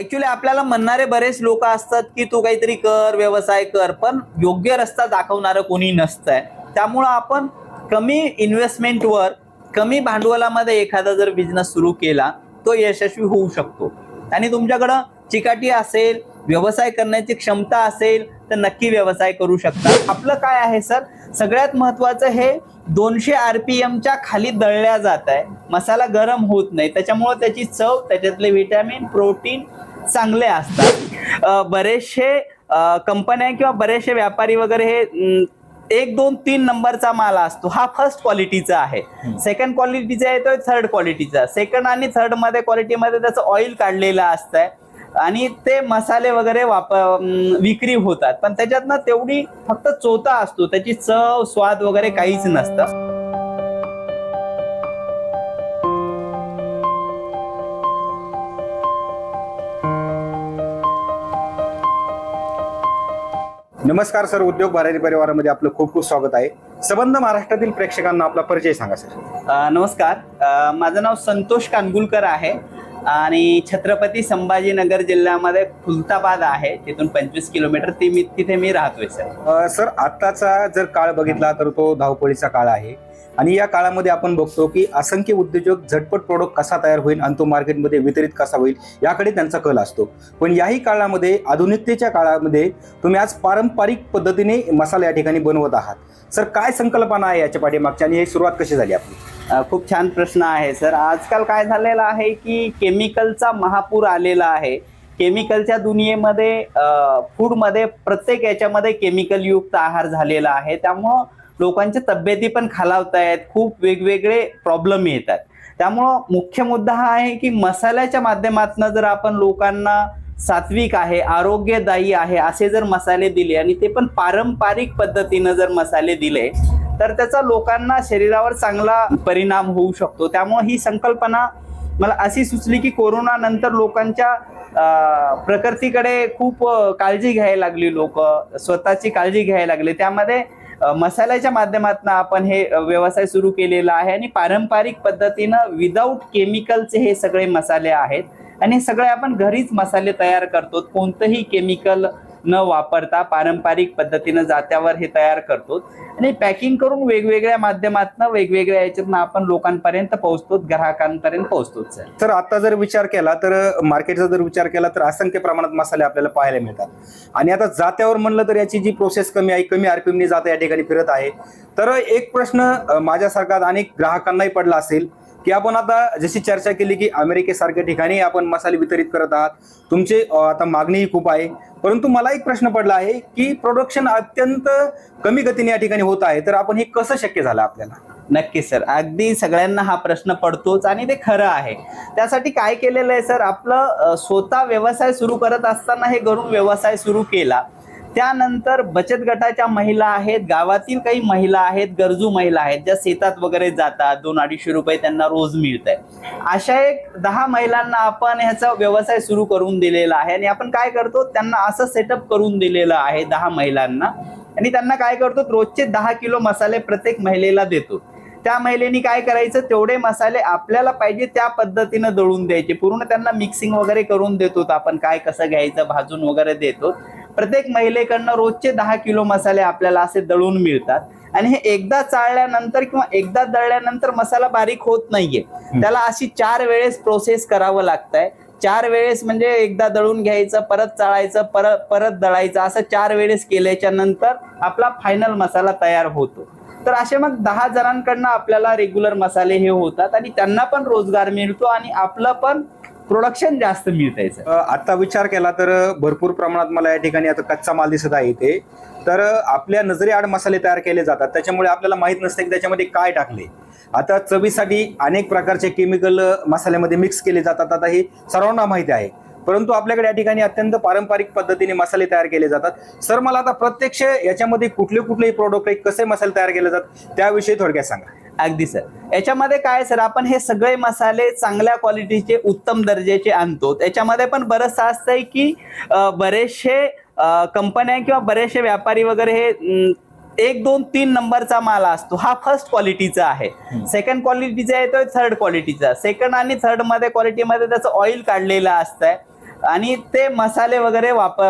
Actually आपल्याला म्हणणारे बरेच लोक असतात की तू काहीतरी कर व्यवसाय कर पण योग्य रस्ता दाखवणारं कोणी नसतंय. त्यामुळं आपण कमी इन्व्हेस्टमेंटवर कमी भांडवलामध्ये एखादा जर बिझनेस सुरू केला तो यशस्वी होऊ शकतो. आणि तुमच्याकडं चिकाटी असेल व्यवसाय करण्याची क्षमता असेल तर नक्की व्यवसाय करू शकता. आपलं काय आहे सर? सगळ्यात महत्वाचं हे दोनशे आर पी एमच्या खाली दळल्या जात आहे. मसाला गरम होत नाही. त्याच्यामुळे त्याची चव त्याच्यातले व्हिटॅमिन प्रोटीन चांगले असतात. बरेचसे कंपन्या किंवा बरेचसे व्यापारी वगैरे हे एक दोन तीन नंबरचा माल असतो. हा फर्स्ट क्वालिटीचा आहे. सेकंड क्वालिटीचा येतोय थर्ड क्वालिटीचा सेकंड आणि थर्डमध्ये क्वालिटीमध्ये त्याचं ऑइल काढलेलं असतंय. आणि ते मसाले वगैरे वाप विक्री होतात. पण त्याच्यातनं तेवढी फक्त चोथा असतो. त्याची चव स्वाद वगैरे काहीच नसतं. नमस्कार सर उद्योग भारती परिवारामध्ये आपलं खूप खूप स्वागत आहे. संबंध महाराष्ट्रातील प्रेक्षकांना आपला परिचय सांगा सर. नमस्कार. माझं नाव संतोष कानगुलकर आहे आणि छत्रपती संभाजीनगर जिल्ह्यामध्ये खुलताबाद आहे. तिथून पंचवीस किलोमीटर ती मी तिथे मी राहतोय सर. सर आत्ताचा जर काळ बघितला तर तो धावपळीचा काळ आहे. आणि या काळामध्ये आपण बघतो की असंख्य उद्योजक झटपट प्रोडक्ट कसा तयार होईल आणि तो मार्केटमध्ये वितरित कसा होईल याकडे त्यांचा कल असतो. पण याही काळामध्ये आधुनिकतेच्या काळामध्ये तुम्ही आज पारंपरिक पद्धतीने मसाला या ठिकाणी बनवत आहात. सर काय संकल्पना आहे याच्या पाठीमागच्या आणि ही सुरुवात कशी झाली आपली? खूप छान प्रश्न आहे सर. आजकाल काय झालेलं आहे की केमिकलचा महापूर आलेला आहे. केमिकलच्या दुनियेमध्ये फूडमध्ये प्रत्येक याच्यामध्ये केमिकलयुक्त आहार झालेला आहे. त्यामुळं लोकांच्या तब्येती पण खालावत आहेत खूप वेगवेगळे प्रॉब्लेम येतात. त्यामुळं मुख्य मुद्दा हा आहे की मसाल्याच्या माध्यमातून जर आपण लोकांना सात्विक आहे आरोग्यदायी आहे असे जर मसाले दिले आणि ते पण पारंपरिक पद्धतीनं जर मसाले दिले तर त्याचा लोकांना शरीरावर चांगला परिणाम होऊ शकतो. त्यामुळे ही संकल्पना मला अशी सुचली की कोरोना नंतर लोकांच्या प्रकृतीकडे खूप काळजी घ्यायला लागली लोक स्वतःची काळजी घ्यायला लागली. त्यामध्ये मसाल्याच्या माध्यमातून आपण हे व्यवसाय सुरू केलेला आहे आणि पारंपरिक पद्धतीनं विदाऊट केमिकलचे हे सगळे मसाले आहेत. आणि सगळे आपण घरीच मसाले तयार करतो. कोणतंही केमिकल न वापरता पारंपरिक पद्धतीनं जात्यावर हे तयार करतो. आणि पॅकिंग करून वेगवेगळ्या माध्यमातून वेगवेगळ्या याच्यातून आपण लोकांपर्यंत पोहोचतो ग्राहकांपर्यंत पोहोचतो सर तर आता जर विचार केला तर मार्केटचा जर विचार केला तर असंख्य प्रमाणात मसाले आपल्याला पाहायला मिळतात. आणि आता जात्यावर म्हणलं तर याची जी प्रोसेस कमी आहे कमी आरपीएमने जाता या ठिकाणी फिरत आहे. तर एक प्रश्न माझ्यासारखा अनेक ग्राहकांनाही पडला असेल की आपण आता जशी चर्चा केली की अमेरिकेसारख्या ठिकाणी आपण मसाले वितरित करत आहात तुमचे आता मागणीही खूप आहे. परंतु मला एक प्रश्न पडला आहे की प्रोडक्शन अत्यंत कमी गतीने या ठिकाणी होत आहे तर आपण हे कसं शक्य झालं आपल्याला? नक्की सर. अगदी सगळ्यांना हा प्रश्न पडतोच आणि ते खरं आहे. त्यासाठी काय केलेलं आहे सर? आपलं स्वतः व्यवसाय सुरू करत असताना हे घरून व्यवसाय सुरू केला. त्यानंतर बचत गटाच्या महिला आहेत गावातील काही महिला आहेत गरजू महिला आहेत ज्या शेतात वगैरे जातात दोन अडीचशे रुपये त्यांना रोज मिळत आहे अशा एक दहा महिलांना आपण ह्याचा व्यवसाय सुरू करून दिलेला आहे आणि आपण काय करतो त्यांना असं सेटअप करून दिलेलं आहे दहा महिलांना. आणि त्यांना काय करतो रोजचे दहा किलो मसाले प्रत्येक महिलेला देतो. त्या महिलेनी काय करायचं तेवढे मसाले आपल्याला पाहिजे त्या पद्धतीनं दळून द्यायचे. पूर्ण त्यांना मिक्सिंग वगैरे करून देतो. आपण काय कसं घ्यायचं भाजून वगैरे देतो. प्रत्येक महिलेकडनं रोजचे दहा किलो मसाले आपल्याला असे दळून मिळतात. आणि हे एकदा चाळल्यानंतर किंवा एकदा दळल्यानंतर मसाला बारीक होत नाहीये. त्याला अशी चार वेळेस प्रोसेस करावं लागतंय. चार वेळेस म्हणजे एकदा दळून घ्यायचं परत चाळायचं परत परत दळायचं असं चार वेळेस केल्याच्यानंतर आपला फायनल मसाला तयार होतो. तर असे मग दहा जणांकडनं आपल्याला रेग्युलर मसाले हे होतात आणि त्यांना पण रोजगार मिळतो आणि आपलं पण प्रोडक्शन जास्त मिळतायचं आता विचार केला तर भरपूर प्रमाणात मला या ठिकाणी आता कच्चा माल दिसत आहे इथे. तर आपल्या नजरेआड मसाले तयार केले जातात. त्याच्यामुळे आपल्याला माहीत नसते की त्याच्यामध्ये काय टाकले. आता चवीसाठी अनेक प्रकारचे केमिकल मसाल्यामध्ये मिक्स केले जातात. आता हे सर्वांना माहिती आहे. परंतु आपल्याकडे या ठिकाणी अत्यंत पारंपरिक पद्धतीने मसाले तयार केले जातात. सर मला आता प्रत्यक्ष याच्यामध्ये कुठले कुठलेही प्रोडक्ट आहे कसे मसाले तयार केले जातात त्याविषयी थोडक्यात सांगा. अगदी सर. याच्यामध्ये काय सर आपण हे सगळे मसाले चांगल्या क्वालिटीचे उत्तम दर्जाचे आणतो. त्याच्यामध्ये पण बरंचसं असतंय की अं, बरेचसे कंपन्या किंवा बरेचसे व्यापारी वगैरे हे एक दोन तीन नंबरचा माल असतो. हा फर्स्ट क्वालिटीचा आहे. सेकंड क्वालिटीचा येतोय थर्ड क्वालिटीचा सेकंड आणि थर्डमध्ये क्वालिटीमध्ये त्याचं ऑइल काढलेलं असतंय. आणि ते मसाले वगैरे वाप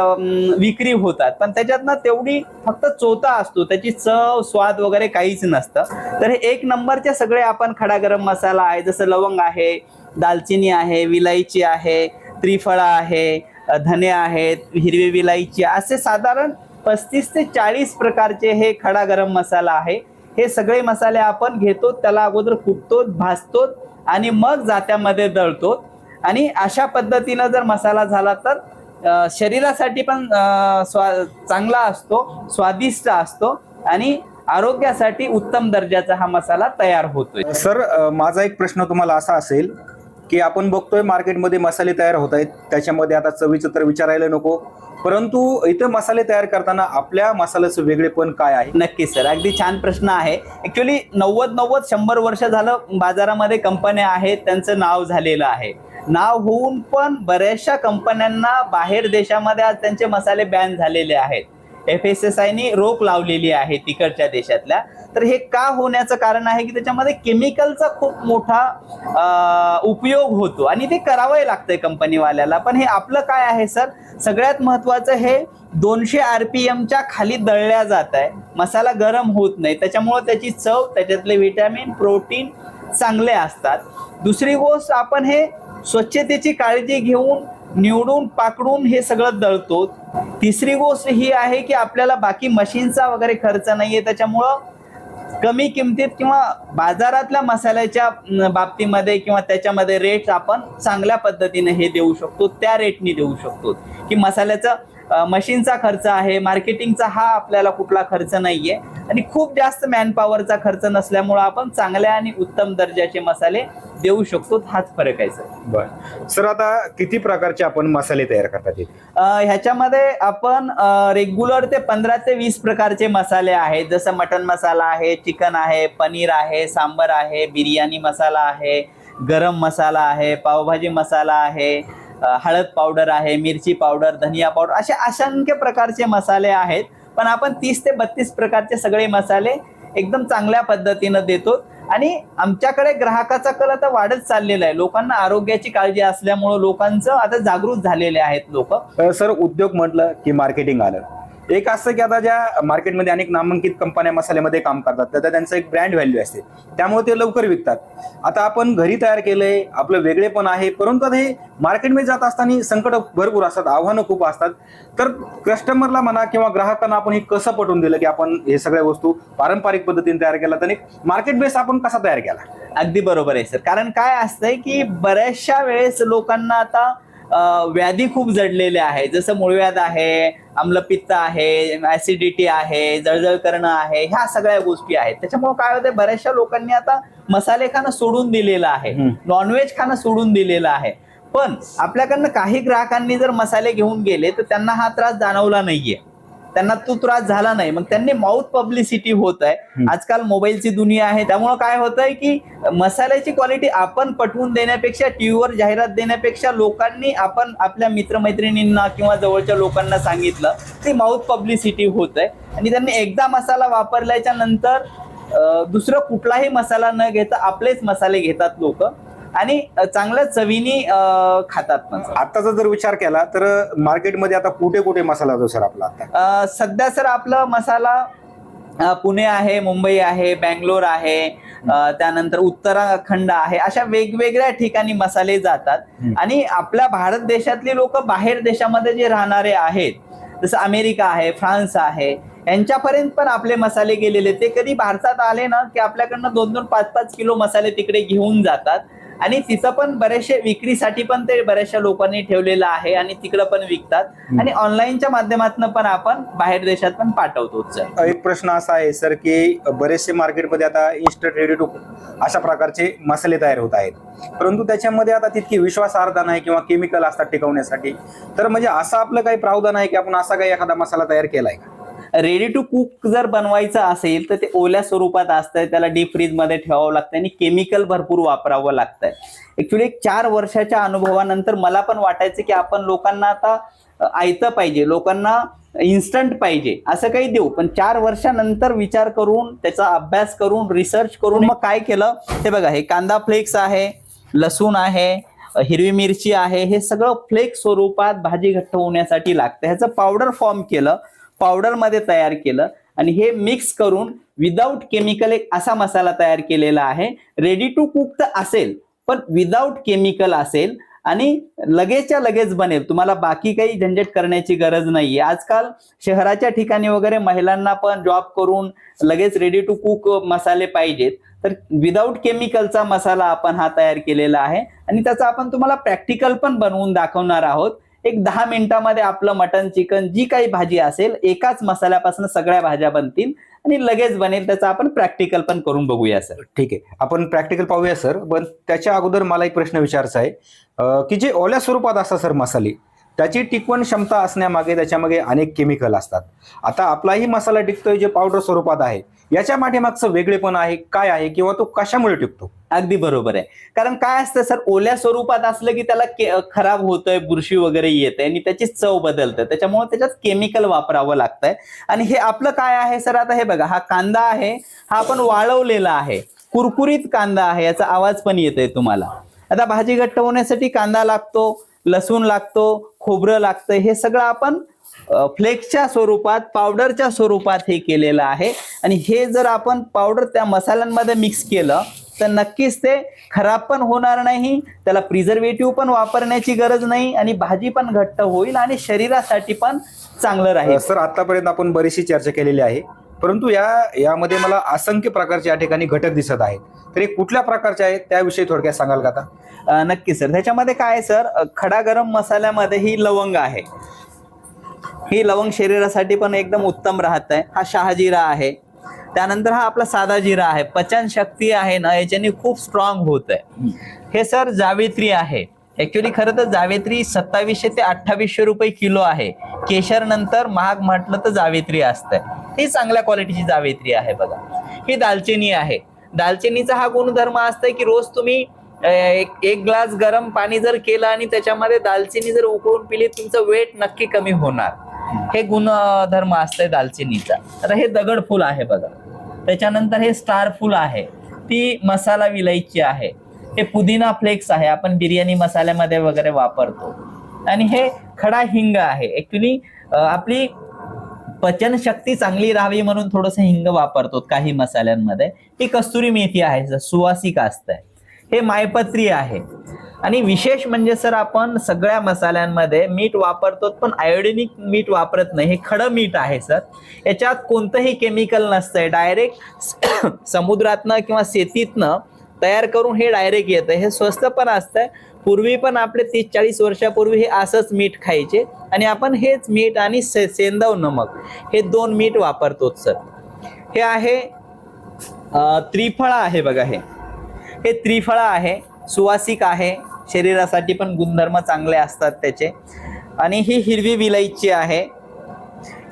विक्री होतात. पण त्याच्यात ना तेवढी फक्त चोथा असतो. त्याची चव स्वाद वगैरे काहीच नसतं. तर हे एक नंबरचे सगळे आपण खडा गरम मसाला आहे. जसं लवंग आहे दालचिनी आहे विलायची आहे त्रिफळा आहे धने आहेत हिरवी विलायची. असे साधारण पस्तीस ते चाळीस प्रकारचे हे खडा गरम मसाला आहे. हे सगळे मसाले आपण घेतो त्याला अगोदर कुटतो भाजतो आणि मग जात्यामध्ये दळतो. आणि अशा पद्धतीनं जर मसाला झाला तर शरीरासाठी पण स्वा चांगला असतो स्वादिष्ट असतो आणि आरोग्यासाठी उत्तम दर्जाचा हा मसाला तयार होतोय. सर माझा एक प्रश्न तुम्हाला असा असेल की आपण बघतोय मार्केटमध्ये मसाले तयार होत आहेत त्याच्यामध्ये आता चवीचं तर विचारायला नको परंतु इथं मसाले तयार करताना आपल्या मसाल्याचं वेगळेपण काय आहे? नक्कीच सर. अगदी छान प्रश्न आहे. ऍक्च्युली नव्वद नव्वद शंभर वर्ष झालं बाजारामध्ये कंपन्या आहेत त्यांचं नाव झालेलं आहे. नाव होऊन पण बऱ्याचशा कंपन्यांना बाहेर देशामध्ये आज त्यांचे मसाले बॅन झालेले आहेत. एफ एस एस आयनी रोख लावलेली आहे तिकडच्या देशातल्या. तर हे का होण्याचं कारण आहे की त्याच्यामध्ये केमिकलचा खूप मोठा उपयोग होतो. आणि ते करावंही लागतंय कंपनीवाल्याला. पण हे आपलं काय आहे सर? सगळ्यात महत्वाचं हे दोनशे आरपीएमच्या खाली दळल्या जात आहे. मसाला गरम होत नाही. त्याच्यामुळे त्याची चव त्याच्यातले विटॅमिन प्रोटीन चांगले असतात. दुसरी गोष्ट आपण हे स्वच्छतेची काळजी घेऊन निवडून पाकडून हे सगळं दळतो. तिसरी गोष्ट ही आहे की आपल्याला बाकी मशीनचा वगैरे खर्च नाहीये. त्याच्यामुळं कमी किमतीत किंवा बाजारातल्या मसाल्याच्या बाबतीमध्ये किंवा त्याच्यामध्ये रेट आपण चांगल्या पद्धतीने हे देऊ शकतो. त्या रेटनी देऊ शकतो. की मसाल्याचं मशीनचा खर्च आहे मार्केटिंगचा हा आपल्याला कुठला खर्च नाहीये. आणि खूप जास्त मॅनपॉवरचा खर्च नसल्यामुळं आपण चांगल्या आणि उत्तम दर्जाचे मसाले देऊ शकतो. हाच फरक आहे सर. बर. सर आता किती प्रकारचे आपण मसाले तयार करतात ह्याच्यामध्ये आपण रेग्युलर ते पंधरा ते वीस प्रकारचे मसाले आहेत. जसं मटन मसाला आहे चिकन आहे पनीर आहे सांबर आहे बिर्याणी मसाला आहे गरम मसाला आहे पावभाजी मसाला आहे हळद पावडर आहे मिरची पावडर धनिया पावडर असे असंख्य प्रकारचे मसाले आहेत. पण आपण तीस ते बत्तीस प्रकारचे सगळे मसाले एकदम चांगल्या पद्धतीनं देतो. आणि आमच्याकडे ग्राहकाचा कल आता वाढत चाललेला आहे. लोकांना आरोग्याची काळजी असल्यामुळं लोकांचं आता जागृत झालेले आहेत लोक. सर उद्योग म्हटलं की मार्केटिंग आलं. एक असं की आता ज्या मार्केटमध्ये अनेक नामांकित कंपन्या मसाल्यामध्ये काम करतात तर त्यांचं एक ब्रँड व्हॅल्यू असते. त्यामुळे ते लवकर विकतात. आता आपण घरी तयार केलंय आपलं वेगळेपण आहे परंतु आता हे मार्केटमध्ये जात असताना संकट भरपूर असतात आव्हानं खूप असतात. तर कस्टमरला म्हणा किंवा ग्राहकांना आपण हे कसं पटवून दिलं की आपण हे सगळ्या वस्तू पारंपरिक पद्धतीने तयार केला तर मार्केट बेस आपण कसा तयार केला? अगदी बरोबर आहे सर कारण काय असतंय की बऱ्याचशा वेळेस लोकांना आता व्याधी खूप जडलेल्या आहे जसं मूळव्याध आहे आम्लपित्त आहे ऍसिडिटी आहे जळजळ करणं आहे ह्या सगळ्या गोष्टी आहेत. त्याच्यामुळे काय होतंय बऱ्याचशा लोकांनी आता मसाले खाणं सोडून दिलेलं आहे. नॉनव्हेज खाणं सोडून दिलेलं आहे. पण आपल्याकडनं काही ग्राहकांनी जर मसाले घेऊन गेले तर त्यांना हा त्रास जाणवला नाहीये. त्यांना तो त्रास झाला नाही. मग त्यांनी माउथ पब्लिसिटी होत आहे. आजकाल मोबाईलची दुनिया आहे. त्यामुळे काय होतंय की मसाल्याची क्वालिटी आपण पटवून देण्यापेक्षा टीव्हीवर जाहिरात देण्यापेक्षा लोकांनी आपण आपल्या मित्रमैत्रिणींना किंवा जवळच्या लोकांना सांगितलं ती माउथ पब्लिसिटी होत आहे. आणि त्यांनी एकदा मसाला वापरल्याच्या नंतर दुसरं कुठलाही मसाला न घेता आपलेच मसाले घेतात लोक. आणि चांगल्या चवीनी खातात. आताचा जर विचार केला तर मार्केटमध्ये आता कुठे कुठे मसाला जो सर आपला आता सध्या सर आपलं मसाला पुणे आहे मुंबई आहे बँगलोर आहे त्यानंतर उत्तराखंड आहे अशा वेगवेगळ्या ठिकाणी मसाले जातात. आणि आपल्या भारत देशातली लोक बाहेर देशामध्ये जे राहणारे आहेत जसं अमेरिका आहे फ्रान्स आहे यांच्यापर्यंत पण आपले मसाले गेलेले ते कधी भारतात आले ना की आपल्याकडनं दोन दोन पाच पाच किलो मसाले तिकडे घेऊन जातात आणि तिथं पण बरेचसे विक्रीसाठी पण ते बऱ्याचशा लोकांनी ठेवलेलं आहे आणि तिकडं पण विकतात. आणि ऑनलाईनच्या माध्यमातून पण आपण बाहेर देशात पण पाठवतो एक प्रश्न असा आहे सर की बरेचसे मार्केटमध्ये आता इन्स्टंट रेडी टू अशा प्रकारचे मसाले तयार होत आहेत. परंतु त्याच्यामध्ये आता तितकी विश्वासार्हता नाही किंवा केमिकल असतात टिकवण्यासाठी. तर म्हणजे असं आपलं काही प्रावधान आहे की आपण असा काही एखादा मसाला तयार केलाय का? रेडी टू कुक जर बनवायचं असेल तर ते ओल्या स्वरूपात असतंय. त्याला डीप फ्रीजमध्ये ठेवावं लागतं आणि केमिकल भरपूर वापरावं लागतंय. ऍक्च्युली एक चार वर्षाच्या अनुभवानंतर मला पण वाटायचं की आपण लोकांना आता ऐतं पाहिजे. लोकांना इन्स्टंट पाहिजे. असं काही देऊ. पण चार वर्षानंतर विचार करून त्याचा अभ्यास करून रिसर्च करून मग काय केलं? हे बघा हे कांदा फ्लेक्स आहे लसूण आहे हिरवी मिरची आहे हे सगळं फ्लेक्स स्वरूपात भाजी घट्ट होण्यासाठी लागतं. ह्याचं पावडर फॉर्म केलं. पावडरमध्ये तयार केलं आणि हे मिक्स करून विदाऊट केमिकल एक असा मसाला तयार केलेला आहे. रेडी टू कुक तर असेल पण विदाऊट केमिकल असेल आणि लगेचच्या लगेच बनेल. तुम्हाला बाकी काही झंझट करण्याची गरज नाहीये. आजकाल शहराच्या ठिकाणी वगैरे महिलांना पण जॉब करून लगेच रेडी टू कुक मसाले पाहिजेत. तर विदाऊट केमिकलचा मसाला आपण हा तयार केलेला आहे. आणि त्याचा आपण तुम्हाला प्रॅक्टिकल पण बनवून दाखवणार आहोत. एक दहा मिनिटामध्ये आपलं मटन चिकन जी काही भाजी असेल एकाच मसाल्यापासून सगळ्या भाज्या बनतील आणि लगेच बनेल त्याचा आपण प्रॅक्टिकल पण करून बघूया सर ठीक आहे. आपण प्रॅक्टिकल पाहूया सर पण त्याच्या अगोदर मला एक प्रश्न विचारायचा आहे. की जे ओल्या स्वरूपात असतात सर मसाले त्याची टिकवण क्षमता असण्यामागे त्याच्यामागे अनेक केमिकल असतात. आता आपलाही मसाला टिकतोय जे पावडर स्वरूपात आहे याच्या मागचं वेगळेपण आहे काय आहे किंवा तो कशामुळे टिकतो? अगदी बरोबर आहे. कारण काय असतं सर ओल्या स्वरूपात असलं की त्याला के- खराब होतंय बुरशी वगैरे येते आणि त्याची चव बदलते. त्याच्यामुळे त्याच्यात केमिकल वापरावं लागतंय. आणि हे आपलं काय आहे सर आता हे बघा हा कांदा आहे हा आपण वाळवलेला आहे. कुरकुरीत कांदा आहे याचा आवाज पण येतोय तुम्हाला. आता भाजी घट्ट होण्यासाठी कांदा लागतो लसूण लागतो खोबरं लागतं. हे सगळं आपण फ्लेक्सच्या स्वरूपात पावडरच्या स्वरूपात हे केलेलं आहे. आणि हे जर आपण पावडर त्या मसाल्यांमध्ये मिक्स केलं तर नक्कीच ते खराब पण होणार नाही त्याला प्रिझर्वेटिव्ह पण वापरण्याची गरज नाही आणि भाजी पण घट्ट होईल आणि शरीरासाठी पण चांगलं राहील. सर आतापर्यंत आपण बरीचशी चर्चा केलेली आहे. परंतु या यामध्ये मला असंख्य प्रकारचे या ठिकाणी घटक दिसत आहेत. तर हे कुठल्या प्रकारचे आहेत त्याविषयी थोडक्यात सांगाल का आता? नक्की सर. त्याच्यामध्ये काय आहे सर? खडा गरम मसाल्यामध्ये ही लवंग आहे. ही लवंग शरीरासाठी पण एकदम उत्तम राहत आहे. हा शहाजिरा आहे. त्यानंतर हा आपला साधा जिरा आहे. पचन शक्ती आहे ना याच्याने खूप स्ट्रॉंग होत आहे. हे सर जावेत्री आहे. ऍक्च्युली खरं तर जावेत्री सत्तावीसशे ते अठ्ठावीसशे रुपये किलो आहे. केशर नंतर महाग म्हटलं तर जावेत्री असतंय. ही चांगल्या क्वालिटीची जावेत्री आहे बघा. ही दालचिनी आहे. दालचिनीचा हा गुणधर्म असतोय की रोज तुम्ही एक एक ग्लास गरम पाणी जर केलं आणि त्याच्यामध्ये दालचिनी जर उकळून पिली तुमचं वेट नक्की कमी होणार. हे गुणधर्म असतंय दालचिनीचा. तर हे दगड फुल आहे बघा. त्याच्यानंतर हे स्टार फुल आहे. ती मसाला विलायची आहे. हे पुदिना फ्लेक्स आहे. आपण बिर्याणी मसाल्यामध्ये वगैरे वापरतो. आणि हे खडा हिंग आहे. ऍक्च्युली आपली पचन शक्ती चांगली राहावी म्हणून थोडंसं हिंग वापरतो काही मसाल्यांमध्ये. ही कस्तुरी मेथी आहे सुवासिक असतंय. हे मायपत्री आहे. आणि विशेष म्हणजे सर आपण सगळ्या मसाल्यांमध्ये मीठ वापरतो पण आयोडिनिक मीठ वापरत नाही. हे खडं मीठ आहे सर. याच्यात कोणतंही केमिकल नसतंय. डायरेक्ट समुद्रातनं किंवा शेतीतनं तयार करून हे डायरेक्ट येतं हे स्वस्त पण असतंय पूर्वी पण आपले तीस चाळीस वर्षापूर्वी हे असंच मीठ खायचे आणि आपण हेच मीठ आणि से सेंदव नमक हे दोन मीठ वापरतो सर. हे आहे त्रिफळा आहे बघा हे. हे त्रिफळा आहे सुवासिक आहे शरीरासाठी पण गुणधर्म चांगले असतात त्याचे. आणि ही हिरवी विलायची आहे.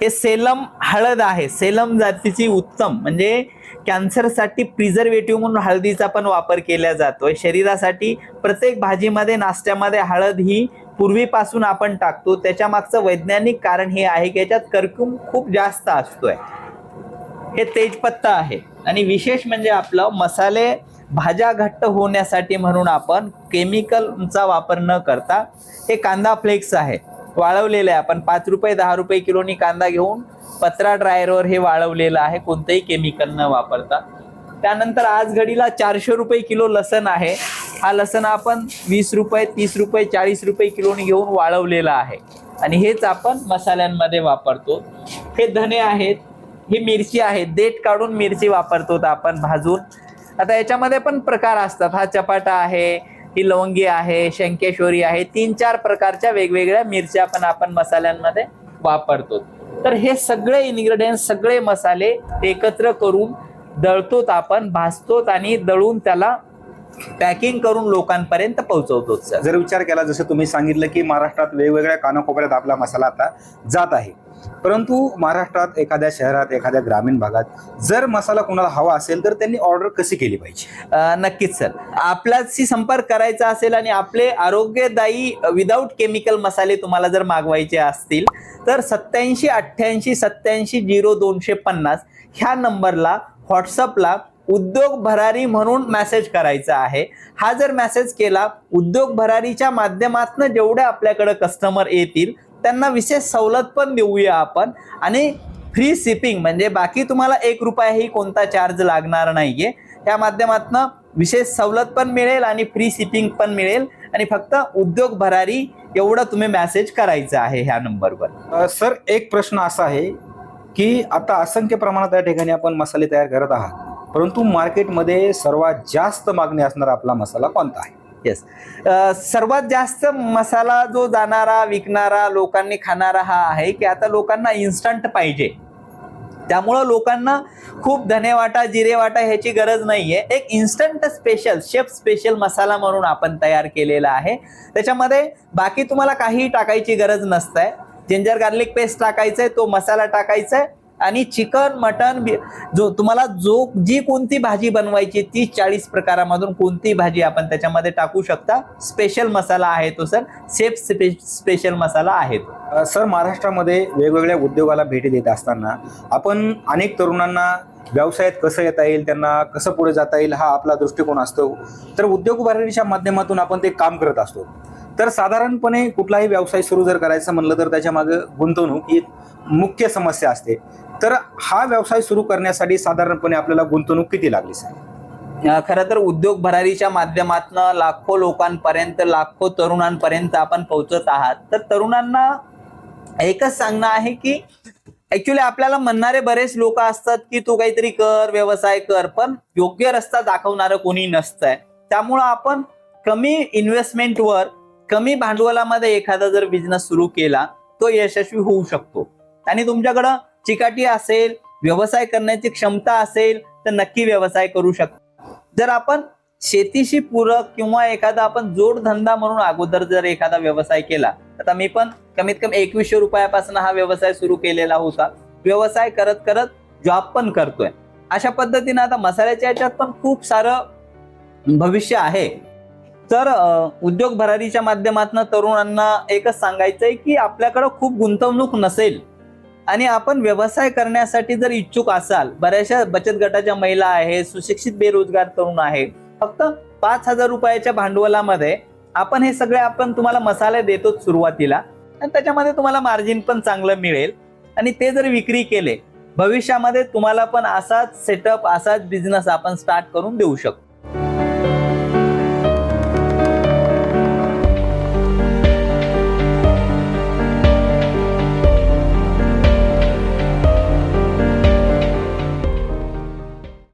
हे सेलम हळद आहे सेलम जातीची उत्तम म्हणजे कॅन्सरसाठी प्रिझर्वेटिव्ह म्हणून हळदीचा पण वापर केला जातोय शरीरासाठी प्रत्येक भाजीमध्ये नाश्त्यामध्ये हळद ही पूर्वीपासून आपण टाकतो. त्याच्या मागचं वैज्ञानिक कारण हे आहे की याच्यात कर्क्यूम खूप जास्त असतोय. हे तेजपत्ता आहे. आणि विशेष म्हणजे आपलं मसाले भाज्या घट्ट होण्यासाठी म्हणून आपण केमिकलचा वापर न करता हे कांदा फ्लेक्स आहे. वाळवलेलं आहे. आपण पाच रुपये दहा रुपये किलोनी कांदा घेऊन पत्रा ड्रायरवर हे वाळवलेलं आहे. कोणतंही केमिकल न वापरता. त्यानंतर आज घडीला चारशे रुपये किलो लसण आहे. हा लसण आपण वीस रुपये तीस रुपये चाळीस रुपये किलोनी घेऊन वाळवलेला आहे. आणि हेच आपण मसाल्यांमध्ये वापरतो. हे धने आहेत ही मिरची आहे देठ काढून मिरची वापरतो आपण भाजून. आता याच्यामध्ये पण प्रकार असतात. हा चपाटा आहे ही लवंगी आहे शंकेश्वरी आहे तीन चार प्रकारच्या वेगवेगळ्या मिरच्या पण आपण मसाल्यांमध्ये वापरतो. तर हे सगळे इन्ग्रेडियंट सगळे मसाले एकत्र करून दळतोत आपण भाजतोत आणि दळून त्याला पॅकिंग करून लोकांपर्यंत पोहोचवतो सर. जर विचार केला जसं तुम्ही सांगितलं की महाराष्ट्रात वेगवेगळ्या कानाकोपऱ्यात आपला मसाला आता जात आहे. परंतु महाराष्ट्रात एखाद्या शहरात एखाद्या ग्रामीण भागात जर मसाला कोणाला हवा असेल तर त्यांनी ऑर्डर कशी केली पाहिजे? नक्कीच सर. आपल्याशी संपर्क करायचा असेल आणि आपले आरोग्यदायी विदाऊट केमिकल मसाले तुम्हाला जर मागवायचे असतील तर सत्याऐंशी अठ्ठ्याऐंशी सत्याऐंशी झिरो दोनशे पन्नास ह्या नंबरला व्हॉट्सअपला उद्योग भरारी म्हणून मेसेज करायचा आहे. हा जर मेसेज केला उद्योग भरारीच्या माध्यमातून जेवढे आपल्याकडे कस्टमर येतील त्यांना विशेष सवलत पण देऊया आपण. आणि फ्री शिपिंग म्हणजे बाकी तुम्हाला एक रुपयाही कोणता चार्ज लागणार नाहीये. त्या माध्यमातून विशेष सवलत पण मिळेल आणि फ्री शिपिंग पण मिळेल. आणि फक्त उद्योग भरारी एवढं तुम्ही मेसेज करायचं आहे ह्या नंबरवर सर एक प्रश्न असा आहे की आता असंख्य प्रमाणात या ठिकाणी आपण मसाले तयार करत आहात. परंतु मार्केटमध्ये सर्वात जास्त मागणी असणारा आपला मसाला कोणता आहे? येस सर्वात जास्त मसाला जो जाणारा विकणारा लोकांनी खाणारा हा आहे की आता लोकांना इन्स्टंट पाहिजे. त्यामुळं लोकांना खूप धने वाटा जिरे वाटा ह्याची गरज नाही आहे एक instant special chef special masala म्हणून आपण तयार केलेला आहे. त्याच्यामध्ये बाकी तुम्हाला काहीही टाकायची गरज नसतंय. जिंजर गार्लिक पेस्ट टाकायचं आहे तो मसाला टाकायचा आहे आणि चिकन मटन जो तुम्हाला जो जी कोणती भाजी बनवायची ती चाळीस प्रकारामधून कोणती भाजी आपण त्याच्यामध्ये टाकू शकता. स्पेशल मसाला आहे तो सर सेफ स्पेशल मसाला आहे तो. सर महाराष्ट्रामध्ये वेगवेगळ्या उद्योगाला भेटी देत असताना आपण अनेक तरुणांना व्यवसायात कसं येता येईल त्यांना कसं पुढे जाता येईल हा आपला दृष्टिकोन असतो. तर उद्योग उभारणीच्या माध्यमातून आपण ते काम करत असतो. तर साधारणपणे कुठलाही व्यवसाय सुरू जर करायचं म्हणलं तर त्याच्यामागे गुंतवणूक ही मुख्य समस्या असते. तर हा व्यवसाय सुरू करण्यासाठी साधारणपणे आपल्याला गुंतवणूक किती लागली सर? खरं तर उद्योग भरारीच्या माध्यमातून लाखो लोकांपर्यंत लाखो तरुणांपर्यंत आपण पोहोचत आहात. तर तरुणांना एकच सांगणं आहे की ऍक्च्युली आपल्याला म्हणणारे बरेच लोक असतात की तू काहीतरी कर व्यवसाय कर. पण योग्य रस्ता दाखवणारं कोणी नसतंय. त्यामुळं आपण कमी इन्व्हेस्टमेंटवर कमी भांडवलामध्ये एखादा जर बिझनेस सुरू केला तो यशस्वी होऊ शकतो. आणि तुमच्याकडं चिकाटी असेल व्यवसाय करण्याची क्षमता असेल तर नक्की व्यवसाय करू शकता. जर आपण शेतीशी पूरक किंवा एखादा आपण जोडधंदा म्हणून अगोदर जर एखादा व्यवसाय केला आता मी पण कमीत कमी एकवीसशे रुपयापासून हा व्यवसाय सुरू केलेला होता. व्यवसाय करत करत जॉब पण करतोय. अशा पद्धतीने आता मसाल्याच्या याच्यात पण खूप सारं भविष्य आहे. तर उद्योग भरारीच्या माध्यमातून तरुणांना एकच सांगायचंय की आपल्याकडं खूप गुंतवणूक नसेल आणि आपण व्यवसाय करण्यासाठी जर इच्छुक असाल बऱ्याचशा बचत गटाच्या महिला आहेत सुशिक्षित बेरोजगार तरुण आहेत फक्त पाच हजार रुपयाच्या भांडवलामध्ये आपण हे सगळे आपण तुम्हाला मसाले देतो सुरुवातीला आणि त्याच्यामध्ये तुम्हाला मार्जिन पण चांगलं मिळेल. आणि ते जर विक्री केले भविष्यामध्ये तुम्हाला पण असाच सेटअप असाच बिझनेस आपण स्टार्ट करून देऊ शकतो.